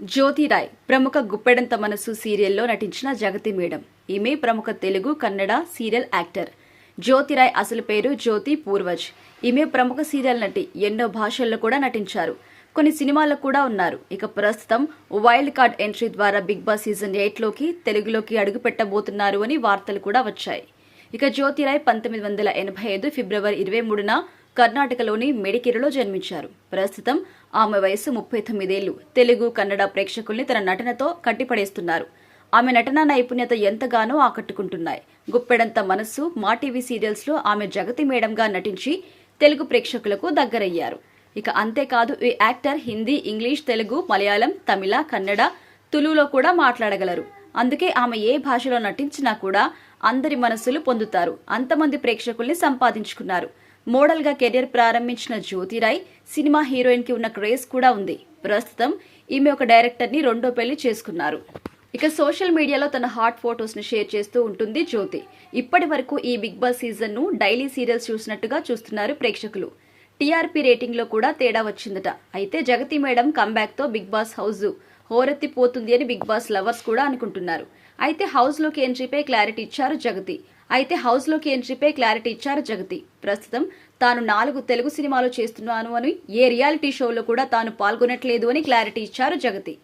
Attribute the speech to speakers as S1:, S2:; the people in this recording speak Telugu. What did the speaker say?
S1: జ్యోతిరాయ్ ప్రముఖ గుప్పెడంత మనసు సీరియల్లో నటించిన జగతి మేడం. ఈమె ప్రముఖ తెలుగు కన్నడ సీరియల్ యాక్టర్. జ్యోతిరాయ్ అసలు పేరు జ్యోతి పూర్వజ్. ఈమె ప్రముఖ సీరియల్ నటి ఎన్నో భాషల్లో కూడా నటించారు. కొన్ని సినిమాల్లో కూడా ఉన్నారు. ఇక ప్రస్తుతం వైల్డ్ కార్డ్ ఎంట్రీ ద్వారా బిగ్ బాస్ సీజన్ ఎయిట్లోకి తెలుగులోకి అడుగుపెట్టబోతున్నారు అని వార్తలు కూడా వచ్చాయి. ఇక జ్యోతిరాయ్ పంతొమ్మిది వందల ఎనభై ఐదు ఫిబ్రవరి ఇరవై మూడున కర్ణాటకలోని మెడికిరిలో జన్మించారు. ప్రస్తుతం ఆమె వయసు ముప్పై తొమ్మిదేళ్ళు. తెలుగు కన్నడ ప్రేక్షకుల్ని తన నటనతో కట్టిపడేస్తున్నారు. ఆమె నటనా నైపుణ్యత ఎంతగానో ఆకట్టుకుంటున్నాయి. గుప్పెడంత మనస్సు మా టీవీ సీరియల్స్లో ఆమె జగతి మేడంగా నటించి తెలుగు ప్రేక్షకులకు దగ్గరయ్యారు. ఇక అంతేకాదు ఈ యాక్టర్ హిందీ ఇంగ్లీష్ తెలుగు మలయాళం తమిళ కన్నడ తులులో కూడా మాట్లాడగలరు. అందుకే ఆమె ఏ భాషలో నటించినా కూడా అందరి మనస్సులు పొందుతారు. అంతమంది ప్రేక్షకుల్ని సంపాదించుకున్నారు. మోడల్గా కెరీర్ ప్రారంభించిన జ్యోతిరాయ్ సినిమా హీరోయిన్కి ఉన్న క్రేజ్ కూడా ఉంది. ప్రస్తుతం ఈమె ఒక డైరెక్టర్ని రెండో పెళ్ళి చేసుకున్నారు. ఇక సోషల్ మీడియాలో తన హాట్ ఫోటోస్ని షేర్ చేస్తూ ఉంటుంది జ్యోతి. ఇప్పటి వరకు ఈ బిగ్ బాస్ సీజన్ను డైలీ సీరియల్స్ చూసినట్టుగా చూస్తున్నారు ప్రేక్షకులు. టీఆర్పీ రేటింగ్లో కూడా తేడా వచ్చిందట. అయితే జగతి మేడం కంబ్యాక్తో బిగ్ బాస్ హౌస్ హోరెత్తిపోతుంది అని బిగ్ బాస్ లవర్స్ కూడా అనుకుంటున్నారు. అయితే హౌస్లోకి ఎంట్రీపై క్లారిటీ ఇచ్చారు జగతి. అయితే హౌస్లోకి ఎంట్రీపై క్లారిటీ ఇచ్చారు జగతి. ప్రస్తుతం తాను నాలుగు తెలుగు సినిమాలు చేస్తున్నాను అని ఏ రియాలిటీ షోలో కూడా తాను పాల్గొనట్లేదు అని క్లారిటీ ఇచ్చారు జగతి.